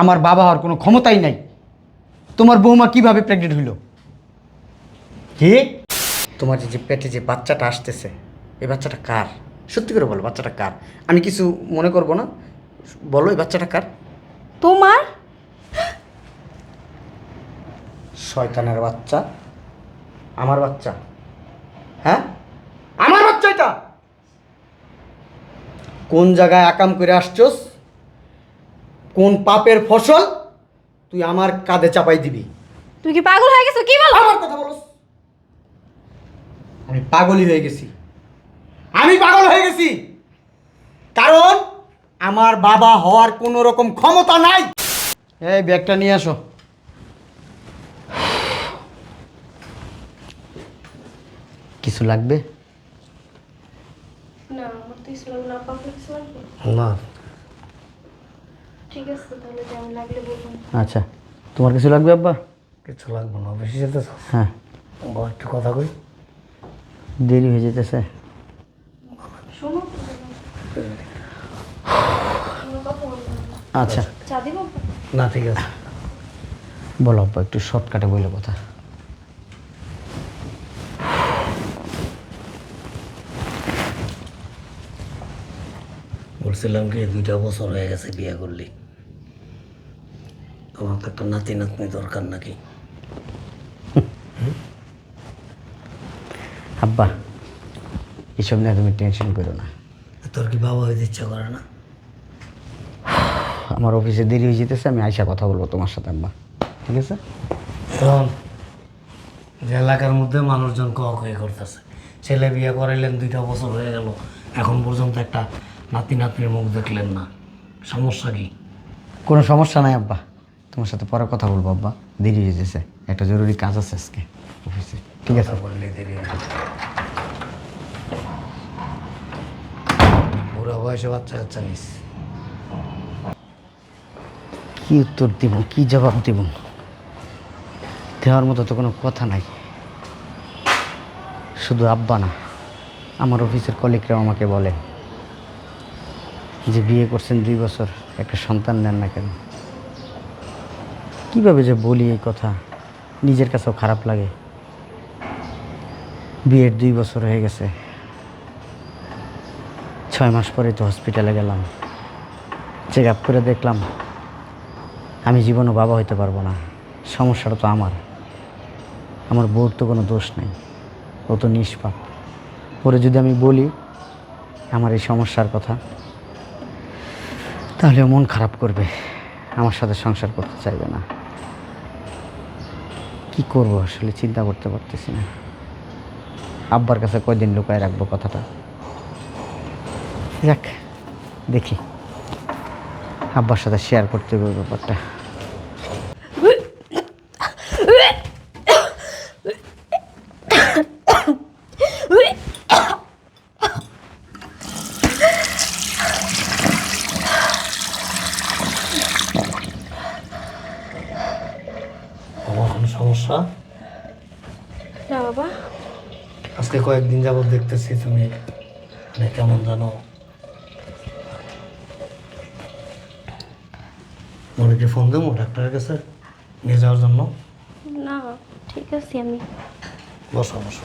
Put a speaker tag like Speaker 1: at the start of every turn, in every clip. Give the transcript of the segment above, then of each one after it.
Speaker 1: আমার বাবা হওয়ার কোনো ক্ষমতাই নাই। তোমার বৌমা কীভাবে প্রেগনেন্ট হইল? কি? তোমার যে- যে পেটে যে বাচ্চাটা আসতেছে এই বাচ্চাটা কার? সত্যি করে বলো বাচ্চাটা কার? আমি কিছু মনে করব না। বলো এই বাচ্চাটা কার?
Speaker 2: তোমার?
Speaker 1: শয়তানের বাচ্চা। আমার বাচ্চা। হ্যাঁ? আমার বাচ্চা এটা! কোন জায়গায় আকাম করে আসছস? কোন পাপের ফসল তুই আমার কাঁধে চাপাই দিবি।
Speaker 2: তুই কি পাগল হয়ে গেছো? কি বলো?
Speaker 1: আমার কথা বলস আমি পাগলই হয়ে গেছি। আমি পাগল হয়ে গেছি। কারণ আমার বাবা হওয়ার কোনো রকম ক্ষমতা নাই। এই ব্যাগটা নিয়ে আসো। কিছু লাগবে?
Speaker 2: না আমার তো ইসলাম না
Speaker 3: না।
Speaker 2: ঠিক আছে তাহলে যেমন লাগলে বলুন।
Speaker 1: আচ্ছা তোমার কিছু লাগবে আব্বা?
Speaker 3: কিছু লাগবে না বেশি যেতে
Speaker 1: হ্যাঁ।
Speaker 3: একটু কথা কই।
Speaker 1: দেরি হয়ে যেতেছে।
Speaker 2: শোনো।
Speaker 1: আচ্ছা।
Speaker 3: না ঠিক আছে।
Speaker 1: বলো আব্বা একটু শর্টকাটে বলে কথা।
Speaker 3: বলছিলাম কি দুইটা বছর হয়ে গেছে বিয়ে করলি। তোমার তো একটা নাতি নাতনি দরকার নাকি?
Speaker 1: আব্বা এসব নিয়ে তুমি টেনশন করো না।
Speaker 3: তোর কি বাবা হইতে ইচ্ছা করে না?
Speaker 1: আমার অফিসে দেরি হয়ে যেতেছে আমি আইসা কথা বলব তোমার সাথে আব্বা। ঠিক আছে?
Speaker 3: এখন যে এলাকার মধ্যে মানুষজন কক হয়ে করতেছে ছেলে বিয়ে করাইলেন দুইটা বছর হয়ে গেল এখন পর্যন্ত একটা নাতি নাতনির মুখ দেখলেন না। সমস্যা কি?
Speaker 1: কোনো সমস্যা নাই আব্বা। তোমার সাথে পরে কথা বলব আব্বা। দেরি হয়ে যেতেছে একটা জরুরি কাজ আছে আজকে অফিসে। ঠিক আছে?
Speaker 3: বললে দেরি হয়। বুড়া বয়সে বাচ্চা নিস।
Speaker 1: কি উত্তর দিব কি জবাব দিব? দেওয়ার মতো তো কোনো কথা নাই। শুধু আব্বা না আমার অফিসের কলিগরাও আমাকে বলে যে বিয়ে করছেন দুই বছর একটা সন্তান নেন না কেন? কীভাবে যে বলি এই কথা? নিজের কাছেও খারাপ লাগে। বিয়ের দুই বছর হয়ে গেছে। ছয় মাস পরে তো হসপিটালে গেলাম। চেক আপ করে দেখলাম, আমি জীবনও বাবা হইতে পারব না। সমস্যাটা তো আমার। আমার বউর তো কোনো দোষ নেই। ও তো নিষ্পাপ। ওরে যদি আমি বলি, আমার এই সমস্যার কথা, তাহলে মন খারাপ করবে। আমার সাথে সংসার করতে চাইবে না। কি করব আসলে? চিন্তা করতে পারতেছি না। আব্বার কাছে কয়দিন লুকায় রাখব কথাটা? যাক, দেখি। আব্বার সাথে শেয়ার করতে হবে ব্যাপারটা
Speaker 3: আমার কোনো সমস্যা
Speaker 2: না বাবা
Speaker 3: আজকে কয়েকদিন দেখতেছি তুমি মানে কেমন জানো? মনিকে ফোন দেবো ডাক্তারের কাছে নিয়ে যাওয়ার জন্য।
Speaker 2: না ঠিক আছে আমি।
Speaker 3: বসো বসো।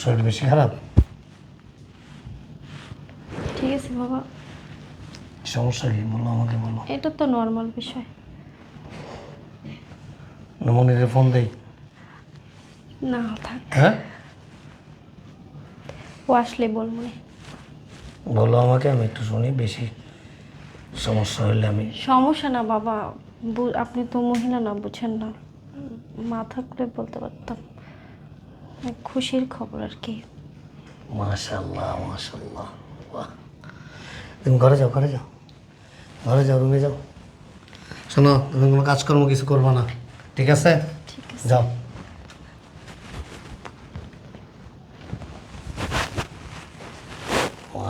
Speaker 3: শরীর বেশি খারাপ?
Speaker 2: ঠিক আছে বাবা।
Speaker 3: সমস্যা কি? বলো আমাকে বলো।
Speaker 2: এটা তো নর্মাল বিষয়।
Speaker 3: মনিকে ফোন দেই?
Speaker 2: না থাক।
Speaker 3: হ্যাঁ?
Speaker 2: ও আসলে বলব।
Speaker 3: বলো আমাকে আমি একটু শুনি বেশি সমস্যা হলে আমি
Speaker 2: সমস্যা না বাবা বু- আপনি তো মহিলা না বুঝেন না। মা থাকলে বলতে পারতাম। খুশির খবর আর কি।
Speaker 3: মাশাল্লাহ মাশাল্লাহ বাহ। তুমি ঘরে যাও ঘরে যাও। ঘরে যাও রুমে যাও। শোনো তুমি কোনো কাজকর্ম কিছু করবে না ঠিক আছে?
Speaker 2: ঠিক আছে।
Speaker 3: যাও।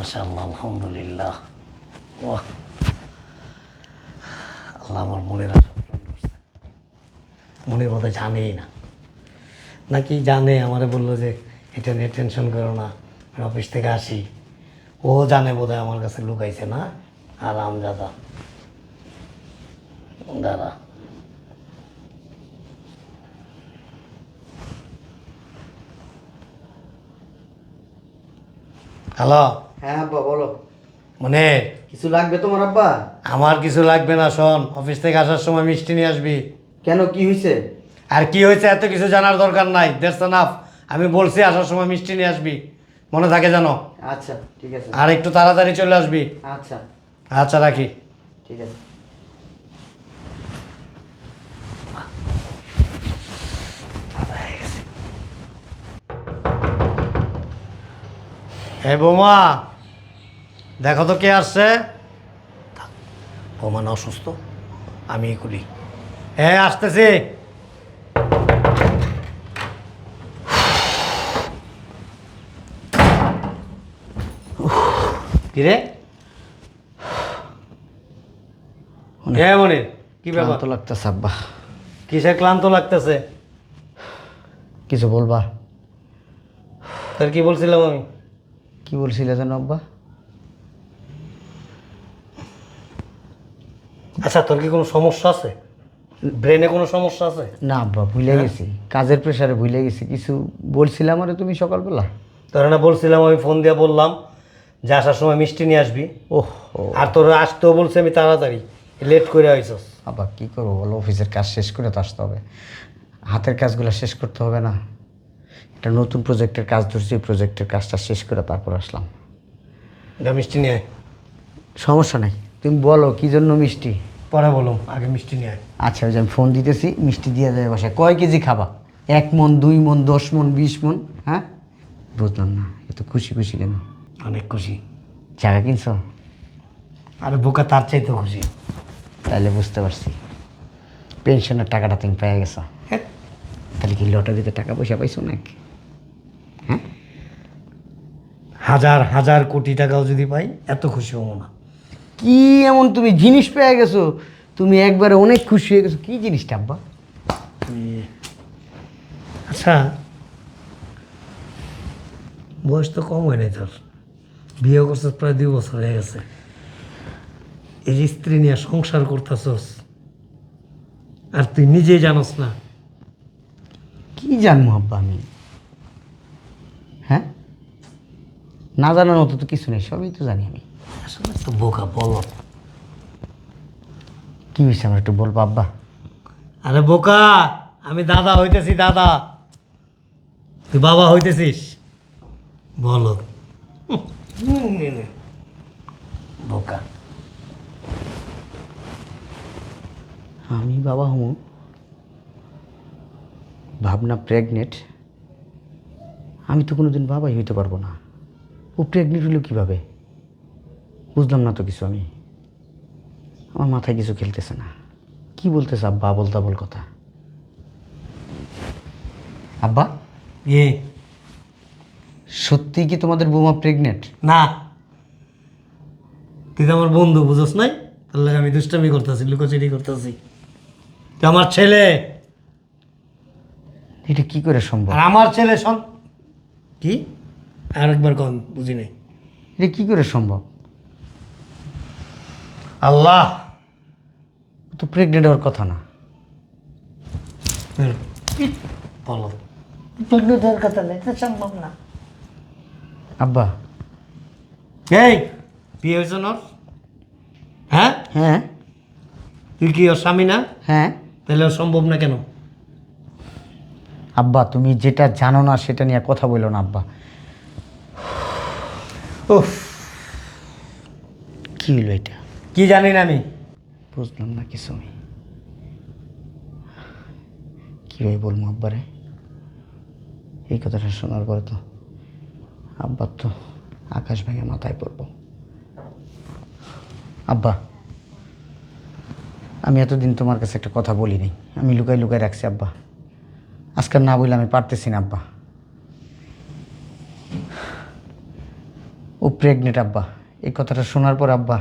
Speaker 3: মাশাল্লাহ আলহামদুলিল্লাহ। আল্লাহ আমার মনের কথা জানেই না। নাকি জানে, আমারে বলল যে, এটা নিয়ে টেনশন করো না অফিস থেকে আসি। ও জানে বোধহয় আমার কাছে লুকাইছে না? আরাম দাদা দাদা হ্যালো?
Speaker 1: হ্যাঁ আব্বা বলো।
Speaker 3: মানে?
Speaker 1: কিছু লাগবে তোমার আব্বা?
Speaker 3: আমার কিছু লাগবে না শোন। অফিস থেকে আসার সময় মিষ্টি নিয়ে আসবি।
Speaker 1: কেন কি হয়েছে
Speaker 3: আর কি হয়েছে এত কিছু জানার দরকার নাই। দ্যাটস নাফ আমি বলছি আসার সময় মিষ্টি নিয়ে আসবি। মনে থাকে জানো
Speaker 1: আচ্ছা ঠিক আছে।
Speaker 3: আর একটু তাড়াতাড়ি চলে আসবি।
Speaker 1: আচ্ছা।
Speaker 3: আচ্ছা রাখি।
Speaker 1: ঠিক আছে।
Speaker 3: হে বৌমা দেখো তো কে আসছে। বৌমা অসুস্থ আমি করি হ্যাঁ আসতেছি। কিরে? হ্যাঁ মনির কি ব্যাপার?
Speaker 1: ক্লান্ত লাগতেছে আব্বা।
Speaker 3: কিসে ক্লান্ত লাগতেছে?
Speaker 1: কিছু বলবা?
Speaker 3: তোর কি বলছিলাম আমি?
Speaker 1: কি বলছিলে যেন আব্বা?
Speaker 3: আচ্ছা তোর কি কোনো সমস্যা আছে? ব্রেনে কোনো সমস্যা আছে?
Speaker 1: না আব্বা ভুলে গেছি। কাজের প্রেশারে ভুলে গেছি। কিছু বলছিলাম আরে তুমি সকালবেলা?
Speaker 3: তোর না বলছিলাম আমি ফোন দিয়ে বললাম যে আসার সময় মিষ্টি নিয়ে আসবি।
Speaker 1: ওহ
Speaker 3: আর তোর আসতেও বলছে আমি তাড়াতাড়ি। লেট করে আইসস।
Speaker 1: আব্বা কি করব বলো? অফিসের কাজ শেষ করে তো আসতে হবে। হাতের কাজগুলো শেষ করতে হবে না। একটা নতুন প্রজেক্টের কাজ ধরছি প্রজেক্টের কাজটা শেষ করে তারপর আসলাম।
Speaker 3: এটা মিষ্টি নিয়ে আয়।
Speaker 1: সমস্যা নাই। তুমি বলো কী জন্য মিষ্টি?
Speaker 3: পরে বলুম আগে মিষ্টি নিয়ে আয়।
Speaker 1: আচ্ছা ওই যে আমি ফোন দিতেছি মিষ্টি দিয়ে দেবে বাসায়। কয় কেজি খাবা? এক মন দুই মন দশ মন বিশ মন হ্যাঁ? বুঝলাম না এত খুশি খুশি কেন?
Speaker 3: অনেক খুশি।
Speaker 1: জায়গা কিনছো?
Speaker 3: আরে বোকা তার চাইতে খুশি।
Speaker 1: তাহলে বুঝতে পারছি। পেনশনের টাকাটা তুমি পেয়ে গেছো।
Speaker 3: হ্যাঁ।
Speaker 1: তাহলে কি লটারিতে টাকা পয়সা পাইছো নাকি? হ্যাঁ?
Speaker 3: হাজার হাজার কোটি টাকাও যদি পাই এত খুশি হব না।
Speaker 1: কি এমন তুমি জিনিস পেয়ে গেছো? তুমি একবারে অনেক খুশি হয়ে গেছো। কি জিনিসটা আব্বা?
Speaker 3: আচ্ছা বয়স তো কম হয় নাই তোর। বিয়ে করছিস প্রায় দুই বছর হয়ে গেছে। এই যে স্ত্রী নিয়ে সংসার করতেছস আর তুই নিজেই জানস না।
Speaker 1: কি জানব আব্বা আমি? হ্যাঁ? না জানার মতো তো কিছু নেই সবই তো জানি আমি।
Speaker 3: আসলে তো বোকা বলো।
Speaker 1: কি হয়েছে আমার একটু বলব আব্বা
Speaker 3: আরে বোকা আমি দাদা হইতেছি দাদা। তুই বাবা হইতেছিস? বলো। বোকা।
Speaker 1: আমি বাবা হমু। ভাবনা প্রেগনেন্ট আমি তো কোনোদিন বাবাই হইতে পারব না। ও প্রেগনেন্ট হলো কীভাবে? বুঝলাম না তো কিছু আমি। আমার মাথায় কিছু খেলতেছে না। কি বলতেছে আব্বা? বলতা বল কথা। আব্বা?
Speaker 3: এ।
Speaker 1: সত্যি কি তোমাদের বৌমা প্রেগনেন্ট
Speaker 3: না। তুই তো আমার বন্ধু বুঝোস নাই? তাহলে আমি দুষ্টামি করতেছি লুকোচুরি করতেছি। তুই আমার ছেলে।
Speaker 1: এটা কি করে সম্ভব?
Speaker 3: আর আমার ছেলে সন কি? আর একবার কম বুঝি নাই।
Speaker 1: এটা কি করে সম্ভব?
Speaker 3: আল্লাহ
Speaker 1: তো প্রেগনেন্ট হওয়ার কথা না।
Speaker 3: বলো প্রেগনেন্টের কথা নেই সম্ভব না।
Speaker 1: আব্বা।
Speaker 3: এই বিয়ে হয়েছে নর হ্যাঁ?
Speaker 1: হ্যাঁ।
Speaker 3: তুই কি ওর স্বামী না?
Speaker 1: হ্যাঁ।
Speaker 3: তাহলে সম্ভব না কেন?
Speaker 1: আব্বা তুমি যেটা জানো না সেটা নিয়ে কথা বলো না আব্বা।
Speaker 3: উফ।
Speaker 1: কি হলো এটা?
Speaker 3: কি জানি না আমি?
Speaker 1: বুঝলাম না কিছু আমি। কীভাবে বলব আব্বারে? এই কথাটা শোনার পরে তো আব্বার তো আকাশ ভেঙে মাথায় পড়ব। আব্বা, আমি এতদিন তোমার কাছে একটা কথা বলিনি। আমি লুকাই লুকাই রাখছি আব্বা। আজকাল না বললে আমি পারতেছি না আব্বা। ও প্রেগনেন্ট আব্বা। এই কথাটা শোনার পর আব্বা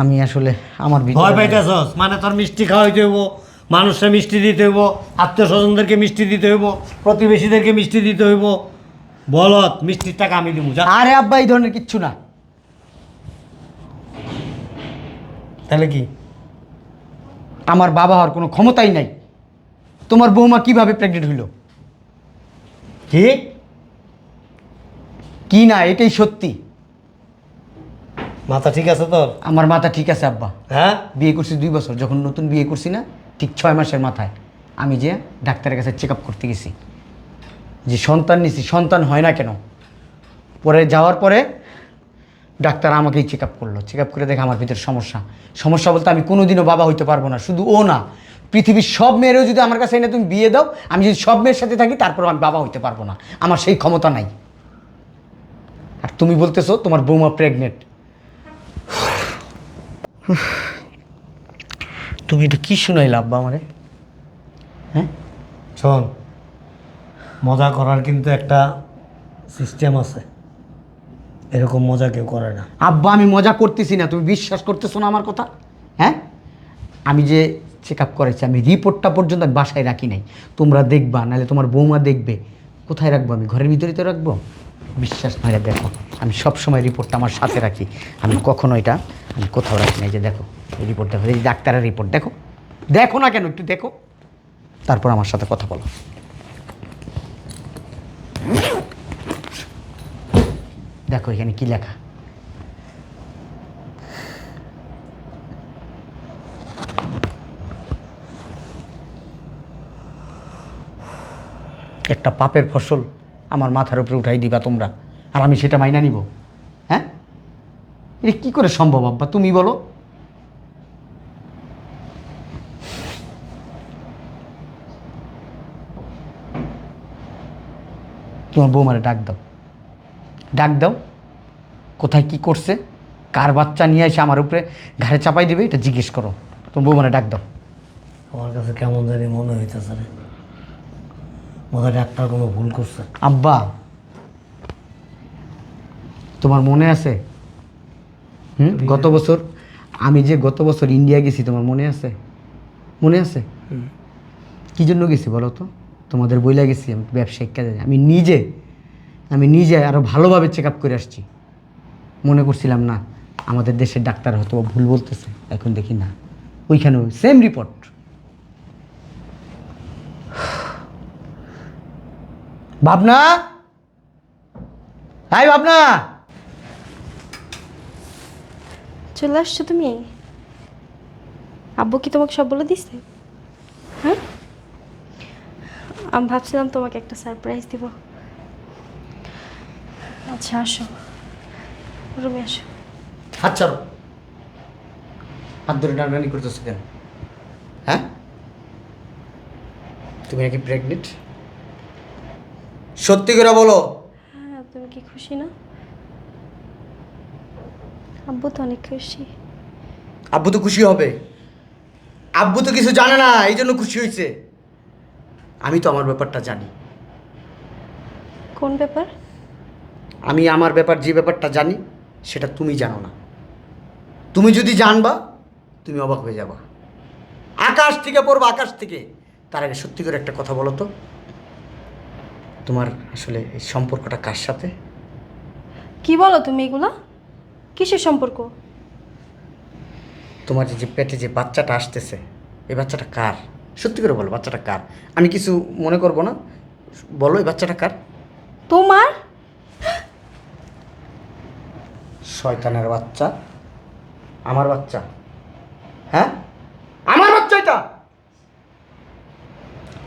Speaker 1: আমি আসলে আমার
Speaker 3: ভয় পাইতেছস? মানে তোর মিষ্টি খাওয়াইতে হইব মানুষকে মিষ্টি দিতে হইব আত্মীয় স্বজনদেরকে মিষ্টি দিতে হইব প্রতিবেশীদেরকে মিষ্টি দিতে হইব। বলত মিষ্টির টাকা আমি দিব
Speaker 1: আরে আব্বা এই ধরনের কিচ্ছু না।
Speaker 3: তাহলে কি?
Speaker 1: আমার বাবা হওয়ার কোনো ক্ষমতাই নাই। তোমার বৌমা কীভাবে প্রেগনেন্ট হইল? কি? কি না এটাই সত্যি।
Speaker 3: মাথা ঠিক আছে তোর?
Speaker 1: আমার মাথা ঠিক আছে আব্বা।
Speaker 3: হ্যাঁ?
Speaker 1: বিয়ে করছি দুই বছর। যখন নতুন বিয়ে করছি না ঠিক ছয় মাসের মাথায় আমি যে ডাক্তারের কাছে চেক আপ করতে গেছি। যে সন্তান নিছি সন্তান হয় না কেন? পরে যাওয়ার পরে ডাক্তার আমাকেই চেক আপ করল। চেক আপ করে দেখে আমার ভিতরে সমস্যা। সমস্যা বলতে আমি কোনোদিনও বাবা হইতে পারব না শুধু ও না। পৃথিবীর সব মেয়েরও যদি আমার কাছে এনে তুমি বিয়ে দাও আমি যদি সব মেয়ের সাথে থাকি তারপর আমি বাবা হইতে পারব না। আমার সেই ক্ষমতা নাই। আর তুমি বলতেছো তোমার বৌমা প্রেগনেন্ট তুমি এটা কি শুনাইলা আব্বা আমারে? হ্যাঁ?
Speaker 3: শোন মজা করার কিন্তু একটা সিস্টেম আছে। এরকম মজা কেউ করে না।
Speaker 1: আব্বা আমি মজা করতেছি না তুমি বিশ্বাস করতেছো না আমার কথা? হ্যাঁ? আমি যে চেক আপ করেছি আমি রিপোর্টটা পর্যন্ত আমি বাসায় রাখি নাই। তোমরা দেখবা নাহলে তোমার বৌমা দেখবে। কোথায় রাখব আমি? ঘরের ভিতরে তো রাখব? বিশ্বাস নয় দেখো, আমি সবসময় রিপোর্টটা আমার সাথে রাখি। আমি কখনো এটা, আমি কোথাও রাখি না। যে দেখো, এই রিপোর্ট দেখো, এই ডাক্তারের রিপোর্ট দেখো। দেখো না কেন, একটু দেখো। তারপর আমার সাথে কথা বলো। দেখো এখানে কি লেখা। একটা পাপের ফসল। আমার মাথার উপরে উঠাই দিবা তোমরা। আর আমি সেটা মাইনা নিব। হ্যাঁ? এটা কী করে সম্ভব, আব্বা? তুমি বলো। তোমার বৌমারে ডাক দাও। ডাক দাও। কোথায় কি করছে? কার বাচ্চা নিয়ে এসে আমার উপরে ঘাড়ে চাপাই দিবে? এটা জিজ্ঞেস করো। তোমার বৌমারে ডাক দাও।
Speaker 3: আমার কাছে কেমন জানি মনে হইতেছে রে। বোধহয় ডাক্তার কোনো ভুল করছে।
Speaker 1: আব্বা তোমার মনে আছে? হুম? গত বছর আমি যে গত বছর ইন্ডিয়া গেছি তোমার মনে আছে? মনে আছে? কি জন্য গেছি বলো তো? তোমাদের বইলা গেছি আমি ব্যবসায়িক কাজে আমি নিজে আমি নিজে আরও ভালোভাবে চেক আপ করে আসছি। মনে করছিলাম না আমাদের দেশের ডাক্তার হয়তো বা ভুল বলতেছে এখন দেখি না। ওইখানেও সেম রিপোর্ট ভাবনা? হাই ভাবনা!
Speaker 2: চলে আসছো তুমি? আব্বু কি তোমাকে সব বলে দিছে? হ্যাঁ? আমি ভাবছিলাম তোমাকে একটা সারপ্রাইজ দিব। আচ্ছা আসো। রুমে আসো।
Speaker 1: হাত ছাড়ো। হাত ধরে টানাটানি করতেছো কেন? হ্যাঁ? তুমি নাকি প্রেগনেন্ট সত্যি করে বলো।
Speaker 2: হ্যাঁ তুমি কি খুশি না? আব্বু তো অনেক খুশি।
Speaker 1: আব্বু তো খুশি হবে। আব্বু তো কিছু জানে না এই জন্য খুশি হয়েছে। আমি তো আমার ব্যাপারটা জানি।
Speaker 2: কোন ব্যাপার?
Speaker 1: আমি আমার ব্যাপার যে ব্যাপারটা জানি সেটা তুমি জানো না। তুমি যদি জানবা তুমি অবাক হয়ে যাবা। আকাশ থেকে পড়বা আকাশ থেকে। তার আগে সত্যি করে একটা কথা বলো তো। তোমার আসলে এই সম্পর্কটা কার সাথে?
Speaker 2: কি বলো তুমি এগুলা? কিসের সম্পর্ক?
Speaker 1: তোমার যে- পেটে যে বাচ্চাটা আসতেছে এই বাচ্চাটা কার? সত্যি করে বলো বাচ্চাটা কার? আমি কিছু মনে করব না। বলো এই বাচ্চাটা কার?
Speaker 2: তোমার?
Speaker 1: শয়তানের বাচ্চা। আমার বাচ্চা। হ্যাঁ? আমার বাচ্চা এটা!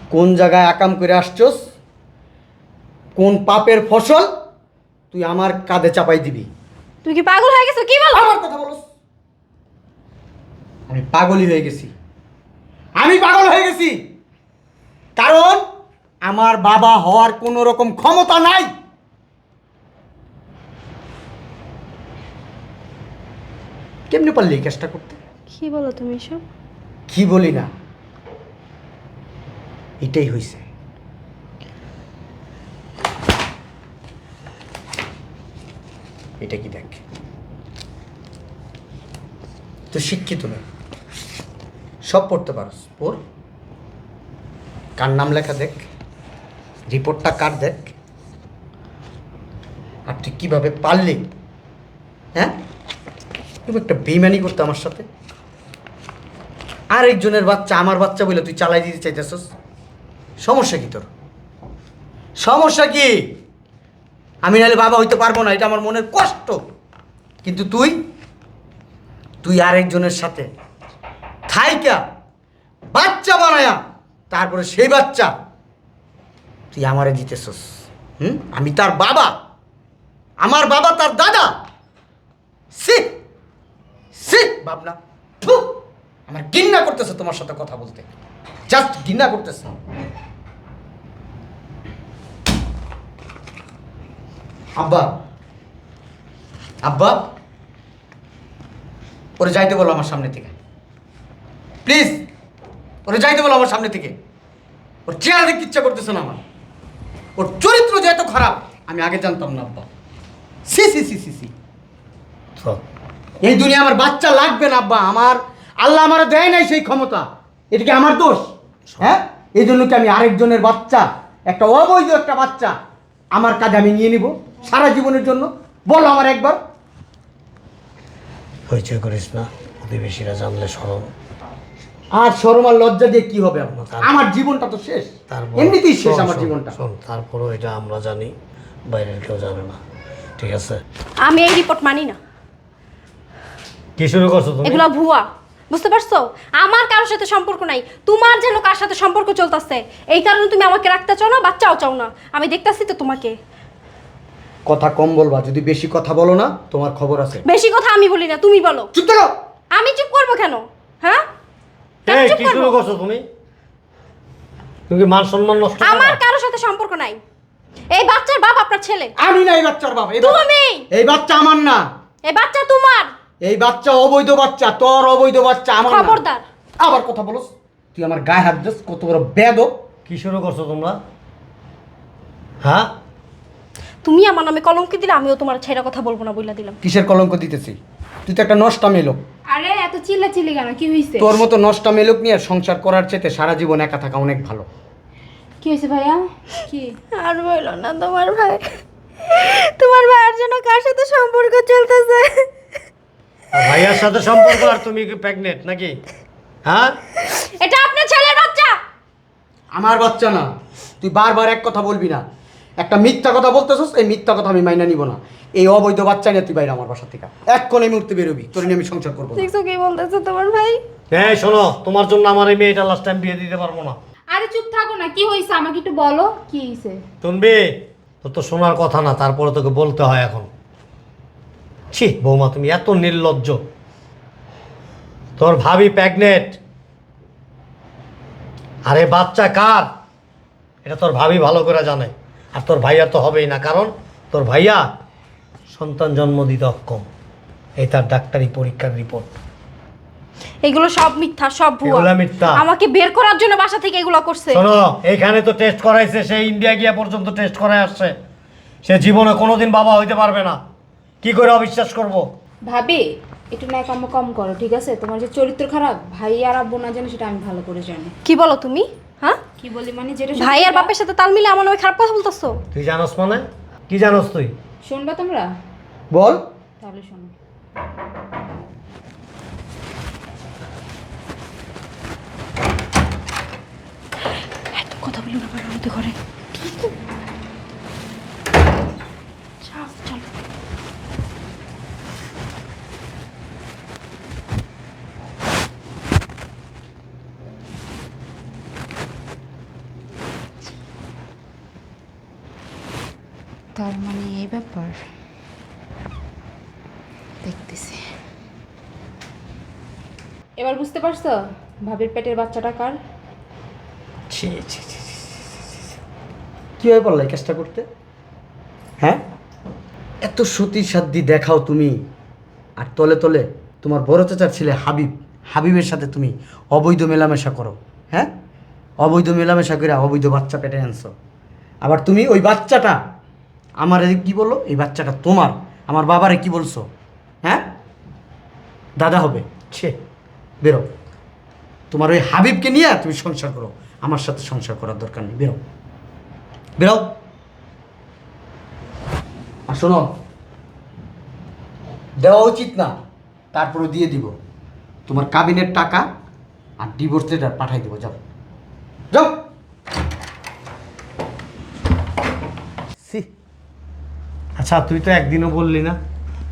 Speaker 1: কোন জায়গায় আকাম করে আসছস? কোন পাপের ফসল তুই আমার কাঁধে চাপাই দিবি।
Speaker 2: তুমি কি পাগল হয়ে গেছো? কি বলো?
Speaker 1: আমার কথা বলো। আমি পাগলই হয়ে গেছি। আমি পাগল হয়ে গেছি। কারণ আমার বাবা হওয়ার কোনো রকম ক্ষমতা নাই। কেমনে পারলি এই কাজটা করতে?
Speaker 2: কি বলো তুমি এসব?
Speaker 1: কি বলি না? এটাই হয়েছে এটা কি দেখ। তো শিক্ষিত নয় সব পড়তে পারস পড়। কার নাম লেখা দেখ। রিপোর্টটা কার দেখ। আর তুই কীভাবে পারলি। হ্যাঁ? তুমি একটা বেইমানি করতে আমার সাথে। আরেকজনের বাচ্চা, আমার বাচ্চা বলে তুই চালাই দিতে চাইতেছস। সমস্যা কি তোর? সমস্যা কি? আমি নাহলে বাবা হইতে পারব না, এটা আমার মনের কষ্ট। কিন্তু তুই তুই আরেকজনের সাথে থাইকা, বাচ্চা বানায়া, তারপরে সেই বাচ্চা তুই আমারে দিতেছস। হুম? আমি তার বাবা, আমার বাবা তার দাদা। সি সি ভাবনা! আমার ঘৃণা করতেছে তোমার সাথে কথা বলতে। জাস্ট ঘৃণা করতেছে। আব্বা। আব্বা ওরে যাইতে বলো আমার সামনে থেকে। প্লিজ ওরে যাইতে বলো আমার সামনে থেকে। ওর চেহারা দেখতে ইচ্ছা করতেছে না আমার। ওর চরিত্র যে এত খারাপ আমি আগে জানতাম না আব্বা। সি সি সি সি সি। এই দুনিয়া আমার বাচ্চা লাগবে না আব্বা। আমার আল্লাহ আমার দেয় নাই সেই ক্ষমতা। এটা কি আমার দোষ? হ্যাঁ? এই জন্য কি আমি আরেকজনের বাচ্চা একটা অবৈধ একটা বাচ্চা আমার কাজ আমি নিয়ে নিব সারা জীবনের জন্য। বলো আমার একবার।
Speaker 3: হইচই করিস না প্রতিবেশীরা জানলে সরম
Speaker 1: আর শরম আর লজ্জা দিয়ে কি হবে আমার?
Speaker 3: তারপর-
Speaker 1: আমার জীবনটা তো শেষ।
Speaker 3: তারপর
Speaker 1: এমনিতেই শেষ আমার জীবনটা।
Speaker 3: শোন তারপরও এটা আমরা জানি বাইরের কেউ জানে না। ঠিক আছে?
Speaker 2: আমি এই রিপোর্ট মানি না।
Speaker 3: কি শুরু করছ তুমি?
Speaker 2: এগুলো ভুয়া। বুঝতে পারছ? আমার কারোর সাথে সম্পর্ক নাই। তোমার যেন কার সাথে সম্পর্ক চলতেছে? এই কারণে তুমি আমাকে রাখতে চাও না বাচ্চাও চাও না। আমি দেখতাছি তো তোমাকে।
Speaker 1: কথা কম বলবা যদি বেশি কথা বলো না তোমার খবর আছে।
Speaker 2: বেশি কথা আমি বলি না তুমি বলো।
Speaker 1: চুপ থাকো!
Speaker 2: আমি চুপ করব কেন? হ্যাঁ? কেন
Speaker 3: এই
Speaker 2: চুপ
Speaker 3: কি
Speaker 2: করব?
Speaker 3: শুরু করছ তুমি? তুমি কি মান সম্মান নষ্ট করো?
Speaker 2: আমার কারোর সাথে সম্পর্ক নাই। এই বাচ্চার বাপ আপনার ছেলে।
Speaker 1: আমি না এই বাচ্চার বাবা এই বা-
Speaker 2: তুমি!
Speaker 1: এই বাচ্চা আমার না।
Speaker 2: এই বাচ্চা তোমার।
Speaker 1: এই বাচ্চা অবৈধ বাচ্চা তোর অবৈধ বাচ্চা আমার না।
Speaker 2: খবরদার।
Speaker 1: আবার কথা বলস তুই আমার গায়ে হাত দিস কত বড় বেদক
Speaker 3: কি শুরু করছ তোমরা? হ্যাঁ?
Speaker 2: তুমি আমার নামে কলঙ্কি দিলে আমিও তোমার ছেড়ে কথা বলব না বইলা দিলাম।
Speaker 1: কিসের কলঙ্ক দিতেছি? তুই তো একটা নষ্টা মেলোক।
Speaker 4: আরে এত চিল্লা চিল্লি কেন? কি হয়েছে
Speaker 1: তোর মতো নষ্টা মেলোক নিয়ে সংসার করার চেয়ে সারা জীবন একা থাকা অনেক ভালো।
Speaker 4: কি হয়েছে ভাইয়া? কি?
Speaker 2: আর বইলো না তোমার ভাই। তোমার ভাইয়ের জন্য কার সাথে সম্পর্ক চলতেছে?
Speaker 3: ভাইয়ার সাথে সম্পর্ক আর তুমি কি প্রেগনেন্ট নাকি? হ্যাঁ?
Speaker 2: এটা আপনার ছেলের বাচ্চা!
Speaker 1: আমার বাচ্চা না। তুই বারবার এক কথা বলবি না। একটা মিথ্যা কথা বলতেছস এই মিথ্যা কথা আমি মাইনা নিব না। এই অবৈধ বাচ্চা নিয়ে তুই বাইরে আমার বাসা থেকে। এক্ষণ এই মুহূর্তে বেরোবি। তোর নিয়ে আমি সংসার করব না।
Speaker 2: দেখছ কি বলতেছে তোমার ভাই?
Speaker 3: হ্যাঁ শোনো তোমার জন্য আমার এই মেয়েটা লাস্ট টাইম বিয়ে দিতে পারব না।
Speaker 4: আরে চুপ থাকো না কি হয়েছে আমাকে একটু বলো কি হয়েছে
Speaker 3: শুনবি তোর তো শোনার কথা না তারপরে তোকে বলতে হয় এখন। ছি বৌমা তুমি এত নির্লজ্জ। তোর ভাবি প্রেগনেন্ট আরে বাচ্চা কার? এটা তোর ভাবি ভালো করে জানে। আর তোর ভাইয়া তো হবেই না কারণ তোর ভাইয়া সন্তান জন্ম দিতে অক্ষম। এই তার ডাক্তারি পরীক্ষার রিপোর্ট।
Speaker 2: এগুলো সব মিথ্যা সব ভুয়া।
Speaker 3: এগুলো মিথ্যা।
Speaker 2: আমাকে বের করার জন্য বাসা থেকে এগুলো করছে।
Speaker 3: শোনো এখানে তো টেস্ট করাইছে সে ইন্ডিয়া গিয়া পর্যন্ত টেস্ট করায় আসছে। সে জীবনে কোনোদিন বাবা হইতে পারবে না। কি করে অবিশ্বাস করব?
Speaker 4: ভাবি একটু ন্যায় কম কম করো ঠিক আছে? তোমার যে চরিত্র খারাপ ভাই আর আব্বু না জানে সেটা আমি ভালো করে জানি।
Speaker 2: কি বলো তুমি? হ্যাঁ?
Speaker 4: কি বলি মানে যেটা
Speaker 2: ভাই আর বাপের সাথে তাল মিলে আমার নামে খারাপ কথা বলতেছো?
Speaker 3: তুই জানোস মানে? কি জানোস তুই?
Speaker 4: শুনবা তোমরা?
Speaker 1: বল।
Speaker 4: তাহলে শোনো।
Speaker 2: এত কথা বলো না আমার আমাদের ঘরে। চল,
Speaker 4: তার মানে এই ব্যাপার। দেখতেছি। এবার বুঝতে পারছ? ভাবির পেটের বাচ্চাটা কার?
Speaker 3: ছি ছি ছি ছি।
Speaker 1: কীভাবে পারলে এই কাজটা করতে? হ্যাঁ? এত সতী সাধ্যি দেখাও তুমি। আর তলে তলে তোমার বড় চাচার ছেলে হাবিব হাবিবের সাথে তুমি অবৈধ মেলামেশা করো। হ্যাঁ? অবৈধ মেলামেশা করে অবৈধ বাচ্চা পেটে আনছো। আবার তুমি ওই বাচ্চাটা আমার কি বলল? এই বাচ্চাটা তোমার। আমার বাবারে কি বলছো? হ্যাঁ? দাদা হবে। ছে, বেরো। তোমার ওই হাবিবকে নিয়ে তুমি সংসার করো। আমার সাথে সংসার করার দরকার নেই। বেরো। বেরো। আর শোনো, দেওয়া উচিত না। তারপরে দিয়ে দিব। তোমার কাবিনের টাকা আর ডিভোর্স লেটার পাঠাই দেবো। যাও। যাও।
Speaker 3: আচ্ছা তুই তো একদিনও বললি না।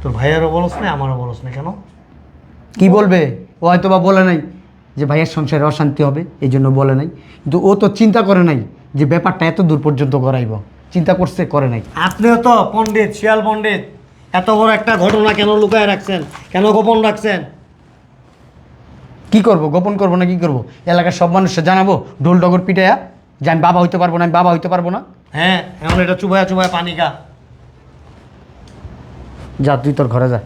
Speaker 3: তোর ভাইয়ারও বলস না আমারও বলস না কেন?
Speaker 1: কি বলবে? ও হয়তো বা বলে নাই যে ভাইয়ের সংসারে অশান্তি হবে এই জন্য বলে নাই। কিন্তু ও তো চিন্তা করে নাই যে ব্যাপারটা এত দূর পর্যন্ত করাইব। চিন্তা করছে করে নাই।
Speaker 3: আপনিও তো পণ্ডিত শিয়াল পণ্ডিত। এত বড় একটা ঘটনা কেন লুকায় রাখছেন? কেন গোপন রাখছেন?
Speaker 1: কি করব? গোপন করব না কি করব? এলাকার সব মানুষকে জানাব ঢোল ডগর পিটাইয়া যে আমি বাবা হইতে পারব না আমি বাবা হইতে পারব না।
Speaker 3: হ্যাঁ এমন এটা চুবায়া চুবায়া পানি খা।
Speaker 1: যা তুই তোর ঘরে যা।